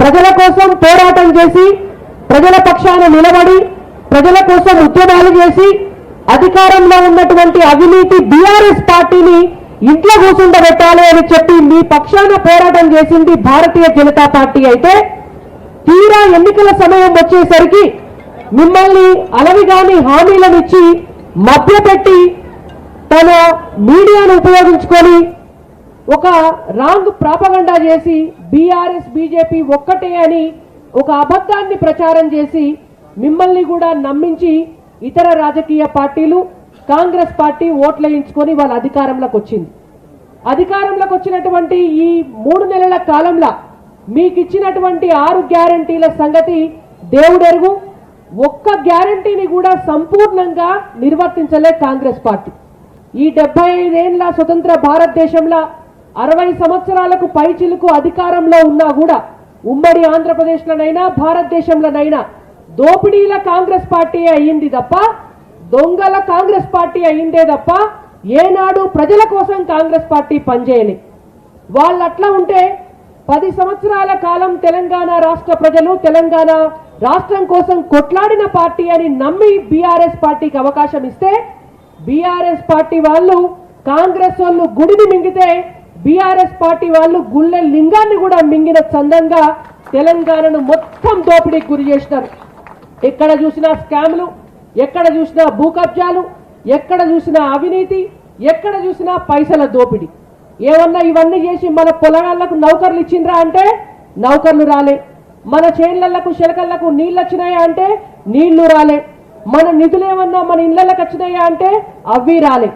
ప్రజల కోసం పోరాటం చేసి ప్రజల పక్షాన నిలబడి ప్రజల కోసం ఉద్యమాలు చేసి అధికారంలో ఉన్నటువంటి అవినీతి బీఆర్ఎస్ పార్టీని ఇంట్లో కూర్చుండబెట్టాలి అని చెప్పి మీ పక్షాన పోరాటం చేసింది భారతీయ జనతా పార్టీ అయితే తీరా ఎన్నికల సమయం వచ్చేసరికి మిమ్మల్ని అలవిగాని హామీలనిచ్చి మభ్యపెట్టి తన మీడియాను ఉపయోగించుకొని ఒక రాంగ్ ప్రాపగండా చేసి బీఆర్ఎస్ బీజేపీ ఒక్కటే అని ఒక అబద్ధాన్ని ప్రచారం చేసి మిమ్మల్ని కూడా నమ్మించి ఇతర రాజకీయ పార్టీలు కాంగ్రెస్ పార్టీ ఓట్లేయించుకొని వాళ్ళ అధికారంలోకి వచ్చింది. అధికారంలోకి వచ్చినటువంటి ఈ మూడు నెలల కాలంలో మీకు ఇచ్చినటువంటి ఆరు గ్యారంటీల సంగతి దేవుడెరుగు. ఒక్క గ్యారంటీని కూడా సంపూర్ణంగా నిర్వర్తించలే కాంగ్రెస్ పార్టీ. ఈ డెబ్బై ఐదేళ్ళ స్వతంత్ర భారతదేశంలో అరవై సంవత్సరాలకు పైచిలుకు అధికారంలో ఉన్నా కూడా ఉమ్మడి ఆంధ్రప్రదేశ్లోనైనా భారతదేశంలోనైనా దోపిడీల కాంగ్రెస్ పార్టీ అయ్యింది తప్ప దొంగల కాంగ్రెస్ పార్టీ అయ్యిందే తప్ప ఏనాడు ప్రజల కోసం కాంగ్రెస్ పార్టీ పనిచేయలే. వాళ్ళు అట్లా ఉంటే పది సంవత్సరాల కాలం తెలంగాణ రాష్ట్ర ప్రజలు తెలంగాణ రాష్ట్రం కోసం కొట్లాడిన పార్టీ అని నమ్మి బీఆర్ఎస్ పార్టీకి అవకాశం ఇస్తే బీఆర్ఎస్ పార్టీ వాళ్ళు కాంగ్రెస్ వాళ్ళు గుడిని మింగితే బీఆర్ఎస్ పార్టీ వాళ్ళు గుళ్ళె లింగాన్ని కూడా మింగిన చందంగా తెలంగాణను మొత్తం దోపిడీకి గురి చేసినారు. ఎక్కడ చూసినా స్కామ్లు ఎక్కడ చూసినా భూ కబ్జాలు ఎక్కడ చూసినా అవినీతి ఎక్కడ చూసినా పైసల దోపిడీ. ఏమన్నా ఇవన్నీ చేసి మన పొలాలకు నౌకర్లు ఇచ్చిండ్రా అంటే నౌకర్లు రాలే. మన చేన్లకు శిలకళ్ళకు నీళ్ళు వచ్చినాయా అంటే నీళ్ళు రాలే. మన నిధులు ఏమన్నా మన ఇళ్ళకు వచ్చినాయా అంటే అవి రాలే.